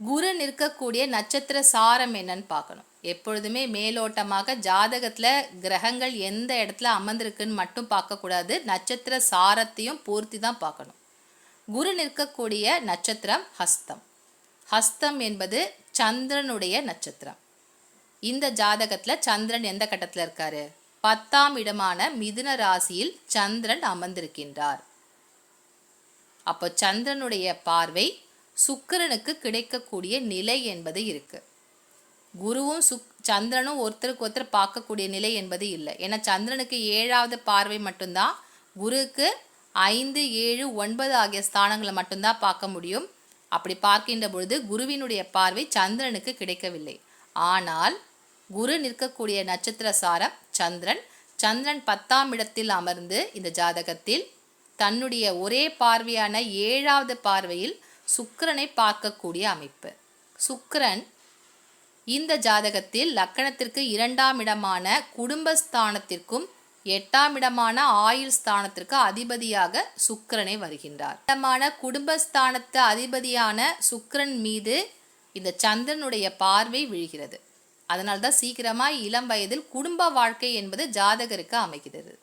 குரு நிற்கக்கூடிய நட்சத்திர சாரம் என்னன்னு பார்க்கணும். எப்பொழுதுமே மேலோட்டமாக ஜாதகத்தில் கிரகங்கள் எந்த இடத்துல அமர்ந்திருக்குன்னு மட்டும் பார்க்கக்கூடாது. நட்சத்திர சாரத்தையும் பூர்த்தி தான் பார்க்கணும். குரு நிற்கக்கூடிய நட்சத்திரம் ஹஸ்தம். ஹஸ்தம் என்பது சந்திரனுடைய நட்சத்திரம். இந்த ஜாதகத்தில் சந்திரன் எந்த கட்டத்தில் இருக்காரு? பத்தாம் இடமான மிதுன ராசியில் சந்திரன் அமர்ந்திருக்கின்றார். அப்போ சந்திரனுடைய பார்வை சுக்கிரனுக்கு கிடைக்கக்கூடிய நிலை என்பது இருக்கு. குருவும் சுக் சந்திரனும் ஒருத்தருக்கு ஒருத்தர் பார்க்கக்கூடிய நிலை என்பது இல்லை. ஏன்னா சந்திரனுக்கு ஏழாவது பார்வை மட்டும்தான். குருவுக்கு ஐந்து ஏழு ஒன்பது ஆகிய ஸ்தானங்களை மட்டும்தான் பார்க்க முடியும். அப்படி பார்க்கின்ற பொழுது குருவினுடைய பார்வை சந்திரனுக்கு கிடைக்கவில்லை. ஆனால் குரு நிற்கக்கூடிய நட்சத்திர சாரம் சந்திரன். சந்திரன் பத்தாம் இடத்தில் அமர்ந்து இந்த ஜாதகத்தில் தன்னுடைய ஒரே பார்வையான ஏழாவது பார்வையில் சுக்கிரனை பார்க்கக்கூடிய அமைப்பு. சுக்கிரன் இந்த ஜாதகத்தில் லக்கணத்திற்கு இரண்டாம் இடமான குடும்பஸ்தானத்திற்கும் எட்டாம் இடமான ஆயுள் ஸ்தானத்திற்கு அதிபதியாக சுக்கிரனை வருகின்றார். இடமான குடும்பஸ்தானத்து அதிபதியான சுக்கிரன் மீது இந்த சந்திரனுடைய பார்வை விழுகிறது. அதனால்தான் சீக்கிரமாக இளம் வயதில் குடும்ப வாழ்க்கை என்பது ஜாதகருக்கு அமைகிறது.